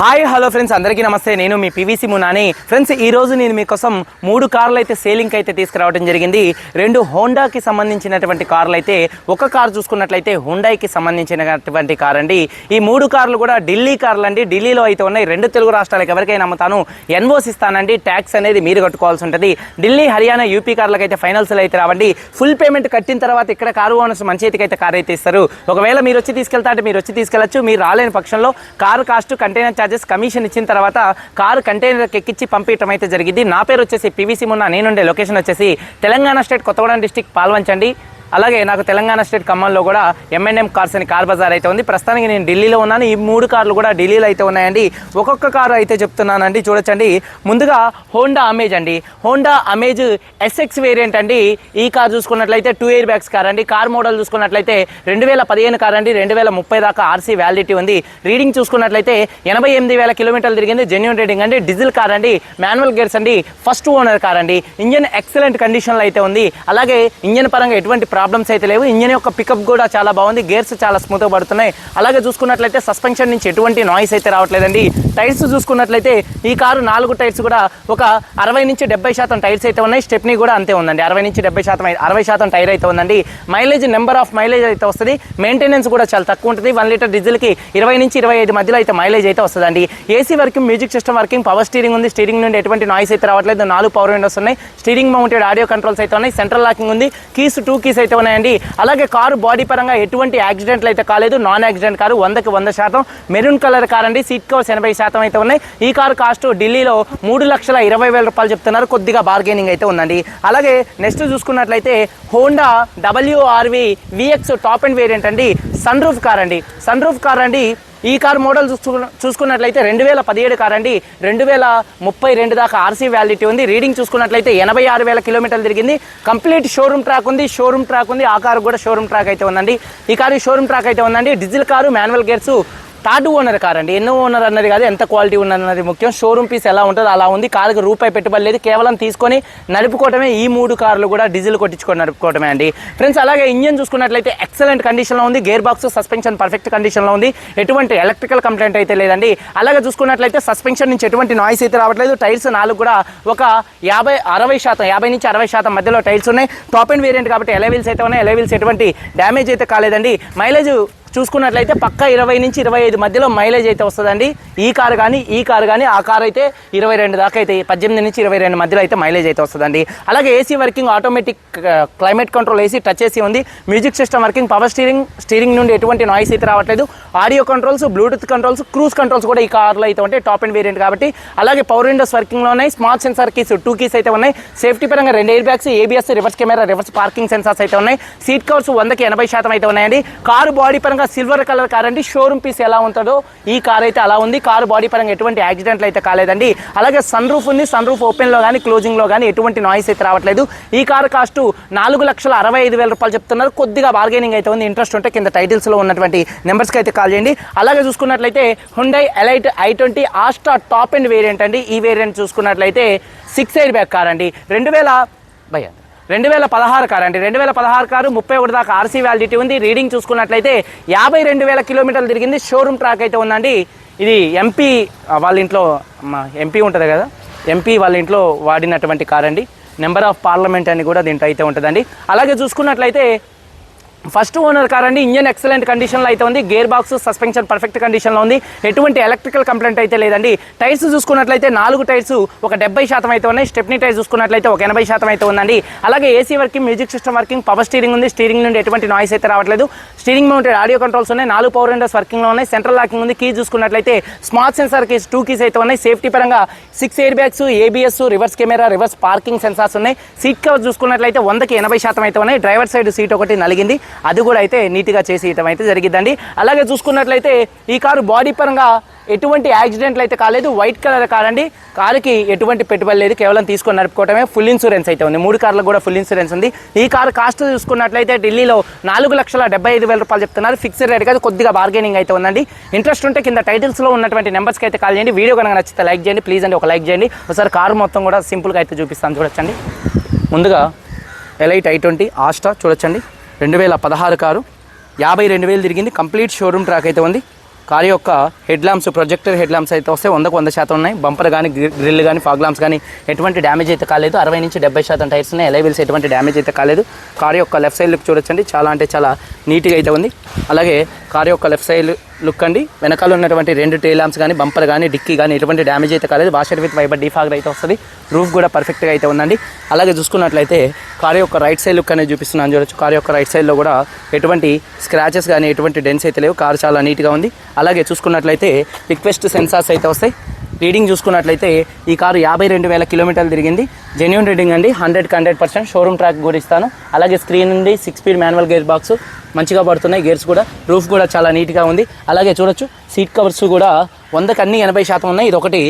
Hi hello friends అందరికీ నమస్తే. నేను మీ పివిసి మునాని. ఫ్రెండ్స్ ఈ రోజు నేను మీకోసం మూడు కార్లు అయితే సేలింగ్ అయితే తీసుకురావడం జరిగింది. రెండు హోండాకి సంబంధించినటువంటి కార్లు అయితే ఒక కారు చూసుకున్నట్లయితే హుండాయికి సంబంధించినటువంటి కార్ అండి ఈ మూడు కార్లు కూడా ఢిల్లీ కార్లు అండి ఢిల్లీలో అయితే ఉన్నాయి. రెండు తెలుగు రాష్ట్రాలకు ఎవరికైనా అమ్ముతాను. ఎన్ఓస్ ఇస్తానండి ట్యాక్స్ అనేది మీరు కట్టుకోవాల్సి ఉంటుంది. ఢిల్లీ హర్యానా యూపీ కార్లకు అయితే ఫైనల్స్లో అయితే రావండి. ఫుల్ పేమెంట్ కట్టిన తర్వాత ఇక్కడ కారు ఓనర్స్ మంచి చేతికి అయితే కార్ అయితే ఇస్తారు. ఒకవేళ మీరు వచ్చి తీసుకెళ్తా అంటే మీరు వచ్చి తీసుకెళ్ళచ్చు. మీరు రాలేని పక్షంలో car cost container charges commission ఇచ్చిన తర్వాత కారు కంటైనర్కి ఎక్కించి పంపించడం అయితే జరిగింది. నా పేరు వచ్చేసి పివిసి మున్న నేనుండే లొకేషన్ వచ్చేసి తెలంగాణ స్టేట్ కొత్తగూడెం డిస్టిక్ పాల్వంచండి. అలాగే నాకు తెలంగాణ స్టేట్ ఖమ్మంలో కూడా ఎంఎన్ఎం కార్స్ అని కార్ బజార్ అయితే ఉంది. ప్రస్తుతానికి నేను ఢిల్లీలో ఉన్నాను. ఈ మూడు కార్లు కూడా ఢిల్లీలో అయితే ఉన్నాయండి. ఒక్కొక్క కారు అయితే చెప్తున్నానండి. చూడొచ్చండి. ముందుగా హోండా అమేజ్ అండి. హోండా అమేజ్ ఎస్ఎక్స్ వేరియంట్ అండి. ఈ కార్ చూసుకున్నట్లయితే టూ ఇయర్ బ్యాగ్స్ కార్ అండి. కార్ మోడల్ చూసుకున్నట్లయితే రెండు వేల పదిహేను కార్ అండి. రెండు వేల ముప్పై దాకా ఆర్సీ వ్యాలిడిటీ ఉంది. రీడింగ్ చూసుకున్నట్లయితే ఎనభై ఎనిమిది వేల కిలోమీటర్లు తిరిగింది. జెన్యున్ రీడింగ్ అండి. డీజిల్ కార్ అండి. మాన్యువల్ గేర్స్ అండి. ఫస్ట్ ఓనర్ కార్ అండి. ఇంజన్ ఎక్సలెంట్ కండిషన్లో అయితే ఉంది. అలాగే ఇంజన్ పరంగా ఎటువంటి ప్రాబ్లమ్స్ అయితే లేవు. ఇంజన్ యొక్క పికప్ కూడా చాలా బాగుంది. గేర్స్ చాలా స్మూత్గా పడుతున్నాయి. అలాగే చూసుకున్నట్లయితే సస్పెన్షన్ నుంచి ఎటువంటి నాయిస్ అయితే రావట్లేదండి. టైర్స్ చూసుకున్నట్లయితే ఈ కారు నాలుగు టైర్స్ కూడా ఒక అరవై నుంచి డెబ్బై శాతం టైర్స్ అయితే ఉన్నాయి. స్టెప్నీ కూడా అంతే ఉందండి. అరవై నుంచి డెబ్బై శాతం అరవై శాతం టైర్ అయితే ఉందండి. మైలేజ్ నెంబర్ ఆఫ్ మైలేజ్ అయితే వస్తుంది. మెయింటెనెన్స్ కూడా చాలా తక్కువ ఉంటుంది. వన్ లీటర్ డీజిల్కి ఇరవై నుంచి ఇరవై ఐదు మధ్యలో అయితే మైలేజ్ అయితే వస్తుందండి. AC working music system working power steering ఉంది. స్టీరింగ్ నుండి ఎటువంటి నాయిస్ అయితే రావట్లేదు. నాలుగు పవర్ విండోస్ ఉన్నాయి. స్టీరింగ్ మౌంటెడ్ ఆడియో కంట్రోల్స్ అయితే ఉన్నాయి. సెంట్రల్ లాకింగ్ ఉంది. కీస్ టూ కీస్ అయితే ఉన్నాయండి. అలాగే కారు బాడీ పరంగా ఎటువంటి యాక్సిడెంట్లు అయితే కాలేదు. నాన్ యాక్సిడెంట్ కారు వందకి వంద శాతం. మెరూన్ కలర్ కార్ అండి. సీట్ కవర్స్ ఎనభై శాతం అయితే ఉన్నాయి. ఈ కారు కాస్ట్ ఢిల్లీలో మూడు లక్షల ఇరవై వేల రూపాయలు చెప్తున్నారు. కొద్దిగా బార్గెనింగ్ అయితే ఉందండి. అలాగే నెక్స్ట్ చూసుకున్నట్లయితే Honda WRV VX top and variant అండి. సన్ రూఫ్ కార్ అండి. సన్ రూఫ్ కార్ అండి ఈ కార్ మోడల్ చూసుకున్న చూసుకున్నట్లయితే రెండు వేల పదిహేడు కార్ అండి. రెండు వేల ముప్పై రెండు దాకా ఆర్సీ వ్యాలిడిటీ ఉంది. రీడింగ్ చూసుకున్నట్లయితే ఎనభై ఆరు వేల కిలోమీటర్లు తిరిగింది. కంప్లీట్ షోరూమ్ ట్రాక్ ఉంది. షోరూమ్ ట్రాక్ ఉంది. ఆ కారు కూడా షోరూమ్ ట్రాక్ అయితే ఉందండి. ఈ కారు షోరూమ్ ట్రాక్ అయితే ఉందండి. Diesel car manual gears third owner car అండి ఎన్నో ఓనర్ అన్నది కాదు ఎంత క్వాలిటీ ఉన్నది ముఖ్యం. షోరూమ్ పీస్ ఎలా ఉంటుందో అలా ఉంది. కారుకి రూపాయి పెట్టుబడి లేదు. కేవలం తీసుకొని నడుపుకోవటమే ఈ మూడు కార్లు కూడా డీజిల్ కొట్టించుకొని నడుపుకోవటమే అండి. ఫ్రెండ్స్ అలాగే ఇంజన్ చూసుకున్నట్లయితే ఎక్సలెంట్ కండిషన్లో ఉంది. గేర్ బాక్స్ సస్పెన్షన్ పర్ఫెక్ట్ కండిషన్లో ఉంది. ఎటువంటి ఎలక్ట్రికల్ కంప్లైంట్ అయితే లేదండి. అలాగే చూసుకున్నట్లయితే సస్పెన్షన్ నుంచి ఎటువంటి నాయిస్ అయితే రావట్లేదు. టైర్స్ నాలుగు కూడా ఒక యాభై అరవై శాతం యాభై నుంచి అరవై శాతం మధ్యలో టైర్స్ ఉన్నాయి. టాప్ అండ్ వేరియంట్ కాబట్టి ఎలవీల్స్ అయితే ఉన్నాయి. ఎలవీల్స్ ఎటువంటి డ్యామేజ్ అయితే కాలేదండి. మైలేజ్ చూసుకున్నట్లయితే పక్క ఇరవై నుంచి ఇరవై ఐదు మధ్యలో మైలేజ్ అయితే వస్తుందండి. ఈ కారు కానీ ఈ కారు కానీ ఆ కారు అయితే ఇరవై రెండు దాకా అయితే పద్దెనిమిది నుంచి ఇరవై రెండు మధ్యలో అయితే మైలేజ్ అయితే వస్తుందండి. అలాగే AC working automatic climate control AC touch AC ఉంది. Music system working power steering steering నుండి ఎటువంటి నాయిస్ అయితే రావట్లేదు. Audio controls bluetooth controls cruise controls కూడా ఈ కార్లో అయితే ఉంటాయి టాప్ అండ్ వేరియంట్ కాబట్టి అలాగే పవర్ విండోస్ వర్కింగ్లో ఉన్నాయి. Smart sensor keys two keys అయితే ఉన్నాయి. సేఫ్టీ పరంగా రెండు air bags ABS reverse camera reverse parking sensors అయితే ఉన్నాయి. సీట్ కవర్స్ వందకి ఎనభై శాతం అయితే ఉన్నాయండి. కారు బాడీ పరంగా సిల్వర్ కలర్ కార్ అండి. షోరూమ్ పీస్ ఎలా ఉంటుందో ఈ కార్ అయితే అలా ఉంది. కారు బాడీ పరంగా ఎటువంటి యాక్సిడెంట్లు అయితే కాలేదండి. అలాగే సన్ రూఫ్ ఉంది. సన్ రూఫ్ ఓపెన్లో కానీ క్లోజింగ్లో కానీ ఎటువంటి నాయిస్ అయితే రావట్లేదు. ఈ కారు కాస్ట్ నాలుగు లక్షల అరవై ఐదు వేల రూపాయలు చెప్తున్నారు. కొద్దిగా బార్గెనింగ్ అయితే ఉంది. ఇంట్రెస్ట్ ఉంటే కింద టైటిల్స్లో ఉన్నటువంటి నెంబర్స్కి అయితే కాల్ చేయండి. అలాగే చూసుకున్నట్లయితే Hyundai elite I twenty Asta top and variant అండి. ఈ వేరియంట్ చూసుకున్నట్లయితే సిక్స్ ఎయిర్ బ్యాక్ కార్ అండి. రెండు వేల భయ్యా. రెండు వేల పదహారు కారు అంటే రెండు వేల పదహారు కారు ముప్పై ఒకటి దాకా ఆర్సీ వ్యాలిడిటీ ఉంది. రీడింగ్ చూసుకున్నట్లయితే యాభై రెండు వేల కిలోమీటర్లు తిరిగింది. షోరూమ్ ట్రాక్ అయితే ఉందండి. ఇది ఎంపీ వాళ్ళ ఇంట్లో ఎంపీ ఉంటుంది కదా? ఎంపీ వాళ్ళ ఇంట్లో వాడినటువంటి కార్ అండి నెంబర్ ఆఫ్ పార్లమెంట్ అని కూడా దీంట్లో అయితే ఉంటుందండి. అలాగే చూసుకున్నట్లయితే ఫస్ట్ ఓనర్ కార్ అండి ఇంజన్ ఎక్సలెంట్ కండిషన్లో అయితే ఉంది. గేర్ బాక్స్ సస్పెన్షన్ పర్ఫెక్ట్ కండిషన్లో ఉంది. ఎటువంటి ఎలక్ట్రికల్ కంప్లైంట్ అయితే లేదండి. టైర్స్ చూసుకున్నట్లయితే నాలుగు టైర్స్ ఒక డెబ్బై శాతం అయితే ఉన్నాయి. స్టెప్నీ టైర్స్ చూసుకున్నట్లయితే ఒక ఎనభై శాతం అయితే ఉందండి. అలాగే AC working music system working power steering ఉంది. స్టీరింగ్ నుండి ఎటువంటి నాయిస్ అయితే రావట్లేదు. స్టీరింగ్ మౌంటెడ్ ఆడియో కంట్రోల్స్ ఉన్నాయి. నాలుగు పవర్ విండోస్ వర్కింగ్లో ఉన్నాయి. సెంట్రల్ లాకింగ్ ఉంది. కీ చూసుకున్నట్లయితే smart sensor keys two keys అయితే ఉన్నాయి. సేఫ్టీ పరంగా six air bags ABS reverse camera reverse parking sensors ఉన్నాయి. సీట్ కవర్ చూసుకున్నట్లయితే వందకి ఎనభై శాతం అయితే ఉన్నాయి. డ్రైవర్ సైడ్ సీట్ ఒకటి నలిగింది. అది కూడా అయితే నీట్గా చేసి ఇవ్వడం అయితే జరిగిందండి అలాగే చూసుకున్నట్లయితే ఈ కారు బాడీ పరంగా ఎటువంటి యాక్సిడెంట్లు అయితే కాలేదు. వైట్ కలర్ కార్ అండి కారుకి ఎటువంటి పెట్టుబడి లేదు. కేవలం తీసుకొని నడుపుకోవటమే. ఫుల్ ఇన్సూరెన్స్ అయితే ఉంది. మూడు కార్లకు కూడా ఫుల్ ఇన్సూరెన్స్ ఉంది. ఈ కారు కాస్ట్ చూసుకున్నట్లయితే ఢిల్లీలో నాలుగు లక్షల డెబ్బై ఐదు వేల రూపాయలు చెప్తున్నారు. ఫిక్స్డ్ రేట్ కాదు కొద్దిగా బార్గెనింగ్ అయితే ఉందండి. ఇంట్రెస్ట్ ఉంటే కింద టైటిల్స్లో ఉన్నటువంటి నెంబర్స్కి అయితే కాల్ చేయండి. వీడియో కనుక నచ్చితే లైక్ చేయండి. ప్లీజ్ అండి ఒక లైక్ చేయండి. ఒకసారి కారు మొత్తం కూడా సింపుల్గా అయితే చూపిస్తాను. చూడొచ్చండి. ముందుగా ఎలైట్ ఐ ట్వంటీ ఆస్టా చూడొచ్చండి. రెండు వేల పదహారు కారు. యాభై రెండు వేలు తిరిగింది. కంప్లీట్ షోరూమ్ ట్రాక్ అయితే ఉంది. కారు యొక్క head lamps projector head lamps అయితే వస్తే వందకు వంద శాతం ఉన్నాయి. బంపర్ కానీ గ్రిల్ కానీ ఫాగ్ ల్యాంప్స్ కానీ ఎటువంటి డ్యామేజ్ అయితే కాలేదు. అరవై నుంచి డెబ్బై శాతం టైర్స్ ఉన్నాయి. ఎలైవిల్స్ ఎటువంటి డ్యామేజ్ అయితే కాలేదు. కారు యొక్క లెఫ్ట్ సైడ్ లుక్ చూడొచ్చండి. చాలా అంటే చాలా నీట్గా అయితే ఉంది. అలాగే కారు యొక్క లెఫ్ట్ సైడ్ లుక్ అండి. వెనకాల ఉన్నటువంటి రెండు టే కానీ బంపర్ కానీ డిక్కీ కానీ ఎటువంటి డ్యామేజ్ అయితే కాలేదు. వాషర్ విత్ వైబర్ డీఫాగర్ అయితే వస్తుంది. రూఫ్ కూడా పర్ఫెక్ట్గా అయితే ఉందండి. అలాగే చూసుకున్నట్లయితే కారు యొక్క రైట్ సైడ్ లుక్ అనేది చూపిస్తున్నాను చూడొచ్చు. కారు యొక్క రైట్ సైడ్లో కూడా ఎటువంటి స్క్రాచెస్ కానీ ఎటువంటి డెన్స్ అయితే లేవు. కారు చాలా నీట్గా ఉంది. అలాగే చూసుకున్నట్లయితే రిక్వెస్ట్ సెన్సార్స్ అయితే వస్తాయి. రీడింగ్ చూసుకున్నట్లయితే ఈ కారు యాభై రెండు వేల కిలోమీటర్లు తిరిగింది. జెన్యున్ రీడింగ్ అండి. హండ్రెడ్కి హండ్రెడ్ పర్సెంట్ షోరూమ్ ట్రాక్ కూడా ఇస్తాను. అలాగే స్క్రీన్ ఉంది. Six speed manual gear box మంచిగా పడుతున్నాయి గేర్స్ కూడా. రూఫ్ కూడా చాలా నీట్గా ఉంది. అలాగే చూడొచ్చు సీట్ కవర్స్ కూడా వందకు అన్ని ఎనభై శాతం ఉన్నాయి. ఇది ఒకటి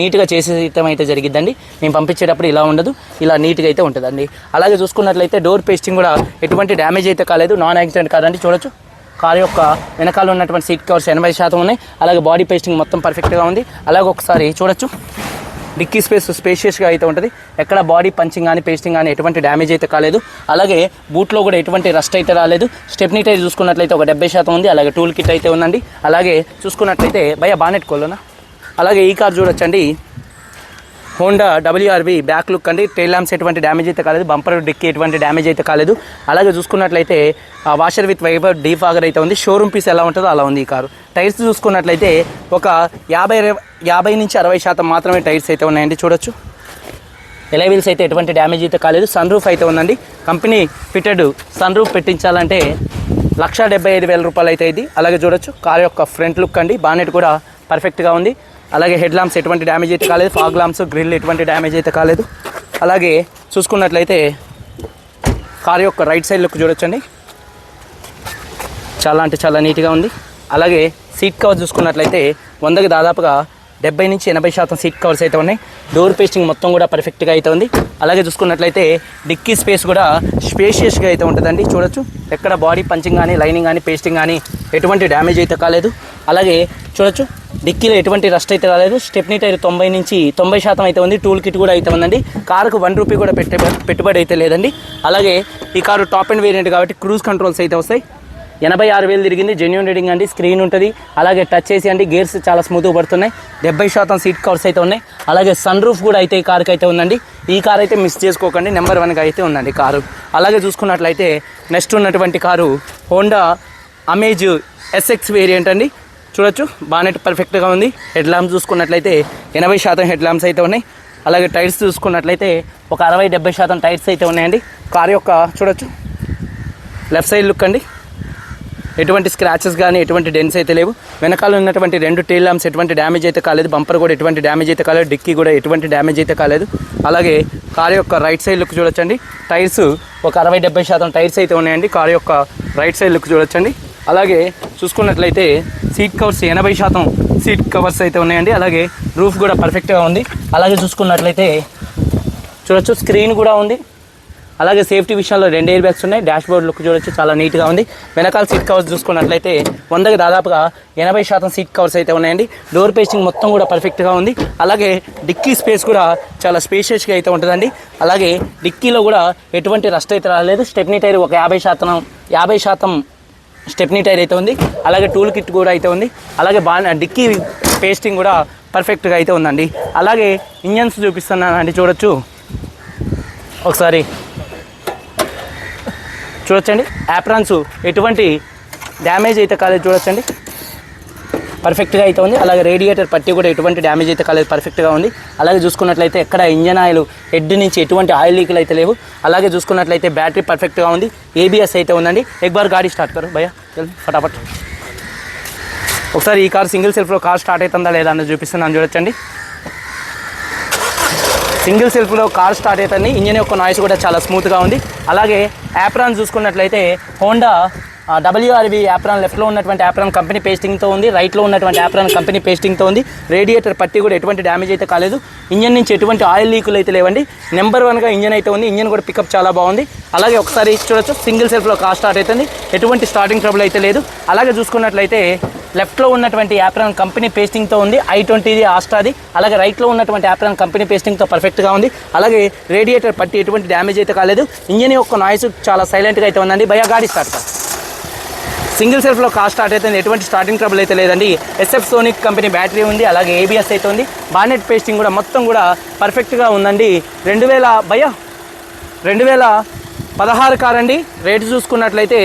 నీట్గా చేసేయటం అయితే జరిగిద్దండి. మేము పంపించేటప్పుడు ఇలా ఉండదు. ఇలా నీట్గా అయితే ఉంటుందండి. అలాగే చూసుకున్నట్లయితే డోర్ పేస్టింగ్ కూడా ఎటువంటి డ్యామేజ్ అయితే కాలేదు. నాన్ యాక్సిడెంట్ కాదండి. చూడొచ్చు. కార్ యొక్క వెనకాల ఉన్నటువంటి సీట్ కవర్స్ ఎనభై శాతం ఉన్నాయి. అలాగే బాడీ పేస్టింగ్ మొత్తం పర్ఫెక్ట్గా ఉంది. అలాగే ఒకసారి చూడొచ్చు. డిక్కీ స్పేస్ స్పేషియస్గా అయితే ఉంటుంది. ఎక్కడ బాడీ పంచింగ్ కానీ పేస్టింగ్ కానీ ఎటువంటి డ్యామేజ్ అయితే కాలేదు. అలాగే బూట్లో కూడా ఎటువంటి రస్ట్ అయితే రాలేదు. స్టెప్నీ టైర్ చూసుకున్నట్లయితే ఒక డెబ్బై శాతం ఉంది. అలాగే టూల్ కిట్ అయితే ఉందండి. అలాగే చూసుకున్నట్లయితే భయ బానెట్ కోలోనా అలాగే ఈ కార్ చూడొచ్చండి. హోండా డబ్ల్యూఆర్వి బ్యాక్ లుక్ అండి. టైల్ ల్యాంప్స్ ఎటువంటి డ్యామేజ్ అయితే కాలేదు. బంపర్ డిక్కి ఎటువంటి డ్యామేజ్ అయితే కాలేదు. అలాగే చూసుకున్నట్లయితే వాషర్ విత్ వైబర్ డీఫాగర్ అయితే ఉంది. షోరూమ్ పీస్ ఎలా ఉంటుందో అలా ఉంది ఈ కారు. టైర్స్ చూసుకున్నట్లయితే ఒక యాభై యాభై నుంచి అరవై శాతం మాత్రమే టైర్స్ అయితే ఉన్నాయండి. చూడొచ్చు. ఎలైవిల్స్ అయితే ఎటువంటి డ్యామేజ్ అయితే కాలేదు. సన్ రూఫ్ అయితే ఉందండి. కంపెనీ ఫిటెడ్ సన్ రూఫ్ పెట్టించాలంటే లక్ష డెబ్బై ఐదు వేల రూపాయలు అయితే ఇది అలాగే చూడొచ్చు. కార్ యొక్క ఫ్రంట్ లుక్ అండి. బానెట్ కూడా పర్ఫెక్ట్గా ఉంది. అలాగే హెడ్ లాంప్స్ ఎటువంటి డ్యామేజ్ అయితే కాలేదు ఫాగ్ లాంప్స్ గ్రిల్ ఎటువంటి డ్యామేజ్ అయితే కాలేదు. అలాగే చూసుకున్నట్లయితే కార్ యొక్క రైట్ సైడ్ లుక్ చూడొచ్చండి. చాలా అంటే చాలా నీట్గా ఉంది. అలాగే సీట్ కవర్ చూసుకున్నట్లయితే వందకి దాదాపుగా డెబ్బై నుంచి ఎనభై శాతం సీట్ కవర్స్ అయితే ఉన్నాయి. డోర్ పేస్టింగ్ మొత్తం కూడా పర్ఫెక్ట్గా అయితే ఉంది. అలాగే చూసుకున్నట్లయితే డిక్కీ స్పేస్ కూడా స్పేషియస్గా అయితే ఉంటుందండి. చూడొచ్చు. ఎక్కడ బాడీ పంచింగ్ కానీ లైనింగ్ కానీ పేస్టింగ్ కానీ ఎటువంటి డ్యామేజ్ అయితే కాలేదు. అలాగే చూడొచ్చు. డిక్కీలో ఎటువంటి రస్ట్ అయితే రాలేదు. స్టెప్నీ టైర్ తొంభై నుంచి తొంభై శాతం అయితే ఉంది. టూల్ కిట్ కూడా అయితే ఉందండి. కారుకు వన్ రూపీ కూడా పెట్టే పెట్టుబడి అయితే లేదండి. అలాగే ఈ కారు టాప్ అండ్ వేరియంట్ కాబట్టి క్రూజ్ కంట్రోల్స్ అయితే వస్తాయి. ఎనభై ఆరు వేలు తిరిగింది. జెన్యున్ రీడింగ్ అండి. స్క్రీన్ ఉంటుంది. అలాగే టచ్ చేసి అండి. గేర్స్ చాలా స్మూత్గా పడుతున్నాయి. డెబ్బై శాతం సీట్ కవర్స్ అయితే ఉన్నాయి. అలాగే సన్ రూఫ్ కూడా అయితే ఈ కార్కి అయితే ఉందండి. ఈ కార్ అయితే మిస్ చేసుకోకండి. నెంబర్ వన్గా అయితే ఉందండి కారు. అలాగే చూసుకున్నట్లయితే నెక్స్ట్ ఉన్నటువంటి car Honda Amaze SX variant అండి. చూడొచ్చు. బానెట్ పర్ఫెక్ట్గా ఉంది. హెడ్ ల్యాంప్స్ చూసుకున్నట్లయితే ఎనభై శాతం హెడ్ ల్యాంప్స్ అయితే ఉన్నాయి. అలాగే టైర్స్ చూసుకున్నట్లయితే ఒక అరవై డెబ్బై శాతం టైర్స్ అయితే ఉన్నాయండి. కార్ యొక్క చూడొచ్చు. లెఫ్ట్ సైడ్ లుక్ అండి. ఎటువంటి స్క్రాచెస్ కానీ ఎటువంటి డెన్స్ అయితే లేవు. వెనకాల ఉన్నటువంటి రెండు టైల్ ల్యాంప్స్ ఎటువంటి డ్యామేజ్ అయితే కాలేదు. బంపర్ కూడా ఎటువంటి డ్యామేజ్ అయితే కాలేదు. డిక్కీ కూడా ఎటువంటి డ్యామేజ్ అయితే కాలేదు. అలాగే కార్ యొక్క రైట్ సైడ్ లుక్ చూడొచ్చండి. టైర్స్ ఒక అరవై డెబ్బై శాతం టైర్స్ అయితే ఉన్నాయండి. కార్ యొక్క రైట్ సైడ్ లుక్ చూడొచ్చండి. అలాగే చూసుకున్నట్లయితే సీట్ కవర్స్ ఎనభై శాతం సీట్ కవర్స్ అయితే ఉన్నాయండి. అలాగే రూఫ్ కూడా పర్ఫెక్ట్గా ఉంది. అలాగే చూసుకున్నట్లయితే చూడొచ్చు స్క్రీన్ కూడా ఉంది. అలాగే సేఫ్టీ విషయంలో రెండు ఎయిర్ బ్యాగ్స్ ఉన్నాయి. డాష్ బోర్డ్ లుక్ చూడొచ్చు చాలా నీట్గా ఉంది. వెనకాల సీట్ కవర్స్ చూసుకున్నట్లయితే వందకి దాదాపుగా ఎనభై శాతం సీట్ కవర్స్ అయితే ఉన్నాయండి. డోర్ పేస్టింగ్ మొత్తం కూడా పర్ఫెక్ట్గా ఉంది. అలాగే డిక్కీ స్పేస్ కూడా చాలా స్పేషియస్గా అయితే ఉంటుందండి. అలాగే డిక్కీలో కూడా ఎటువంటి రస్ట్ అయితే రాలేదు. స్టెప్నీ టైర్ ఒక యాభై శాతం యాభై శాతం స్టెప్నీ టైర్ అయితే ఉంది. అలాగే టూల్ కిట్ కూడా అయితే ఉంది. అలాగే బాగా డిక్కీ పేస్టింగ్ కూడా పర్ఫెక్ట్గా అయితే ఉందండి. అలాగే ఇంజన్స్ చూపిస్తున్నానండి చూడొచ్చు? ఒకసారి. చూడొచ్చండి. యాప్రాన్స్ ఎటువంటి డ్యామేజ్ అయితే కాలేదు చూడొచ్చండి. పర్ఫెక్ట్గా అయితే ఉంది. అలాగే రేడియేటర్ పట్టి కూడా ఎటువంటి డ్యామేజ్ అయితే కాలేదు పర్ఫెక్ట్గా ఉంది. అలాగే చూసుకున్నట్లయితే ఎక్కడ ఇంజన్ ఆయిల్ హెడ్ నుంచి ఎటువంటి ఆయిల్ లీకులు అయితే లేవు. అలాగే చూసుకున్నట్లయితే బ్యాటరీ పర్ఫెక్ట్గా ఉంది. ఏబిఎస్ అయితే ఉందండి. ఎక్ బార్ గాడి స్టార్ట్ కరు. భయ్యా ఫటాఫట్. ఒకసారి ఈ కార్ సింగిల్ సెల్ఫ్లో కార్ స్టార్ట్ అవుతుందా లేదా అన్నది చూపిస్తున్నాను చూడొచ్చండి. సింగిల్ సెల్ఫ్లో కార్ స్టార్ట్ అవుతుంది. ఇంజన్ యొక్క నాయిస్ కూడా చాలా స్మూత్గా ఉంది. అలాగే యాప్రాన్ చూసుకున్నట్లయితే హోండా డబ్ల్యూఆర్వి యాప్రాన్ లెఫ్ట్లో ఉన్నటువంటి యాప్రాన్ కంపెనీ పేస్టింగ్తో ఉంది రైట్లో ఉన్నటువంటి యాప్రాన్ కంపెనీ పేస్టింగ్తో ఉంది. రేడియేటర్ పట్టి కూడా ఎటువంటి డ్యామేజ్ అయితే కాలేదు. ఇంజన్ నుంచి ఎటువంటి ఆయిల్ లీకులు అయితే లేవండి. నెంబర్ వన్గా ఇంజన్ అయితే ఉంది. ఇంజన్ కూడా పికప్ చాలా బాగుంది. అలాగే ఒకసారి చూడొచ్చు. సింగిల్ సెల్ఫ్లో కార్ స్టార్ట్ అవుతుంది. ఎటువంటి స్టార్టింగ్ ట్రబుల్ అయితే లేదు. అలాగే చూసుకున్నట్లయితే లెఫ్ట్లో ఉన్నటువంటి యాప్రాన్ కంపెనీ పేస్టింగ్తో ఉంది. ఐ ట్వంటీది ఆస్టాది అలాగే రైట్లో ఉన్నటువంటి యాప్రాన్ కంపెనీ పేస్టింగ్తో పర్ఫెక్ట్గా ఉంది. అలాగే రేడియేటర్ పట్టి ఎటువంటి డ్యామేజ్ అయితే కాలేదు. ఇంజన్ యొక్క నాయిస్ చాలా సైలెంట్గా అయితే ఉందండి. భయ గాడి స్టార్ట్ సింగిల్ సెల్ఫ్లో కార్ స్టార్ట్ అవుతుంది ఎటువంటి స్టార్టింగ్ ట్రబుల్ అయితే లేదండి. ఎస్ఎఫ్ సోనిక్ కంపెనీ బ్యాటరీ ఉంది అలాగే ఏబిఎస్ అయితే ఉంది. బానెట్ పేస్టింగ్ కూడా మొత్తం కూడా పర్ఫెక్ట్గా ఉందండి. రెండు వేల భయ రెండు వేల పదహారు కార్ అండి రేటు చూసుకున్నట్లయితే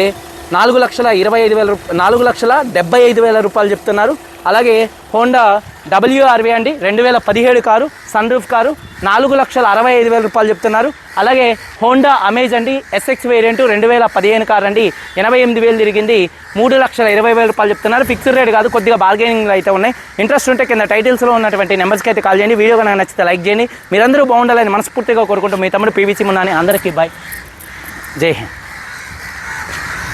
నాలుగు లక్షల ఇరవై ఐదు వేల రూప నాలుగు లక్షల డెబ్బై ఐదు వేల రూపాయలు చెప్తున్నారు. అలాగే హోండా డబ్ల్యూఆర్వి అండి రెండు వేల పదిహేడు కారు సన్ రూఫ్ కారు నాలుగు లక్షల అరవై ఐదు వేల రూపాయలు చెప్తున్నారు. అలాగే హోండా అమేజ్ అండి ఎస్ఎక్స్ వేరియంట్ రెండు వేల పదిహేను కారు అండి ఎనభై ఎనిమిది వేలు తిరిగింది మూడు లక్షల ఇరవై వేల రూపాయలు చెప్తున్నారు. ఫిక్స్డ్ రేట్ కాదు కొద్దిగా బార్గెనింగ్లు అయితే ఉన్నాయి. ఇంట్రెస్ట్ ఉంటే కింద టైటిల్స్లో ఉన్నటువంటి నెంబర్స్కి అయితే కాల్ చేయండి. వీడియో కనుక నచ్చితే లైక్ చేయండి. మీరందరూ బాగుండాలని మనస్ఫూర్తిగా కోరుకుంటూ మీ తమ్ముడు పీవీసీ మున్నాని అందరికీ బాయ్ జై హింద్.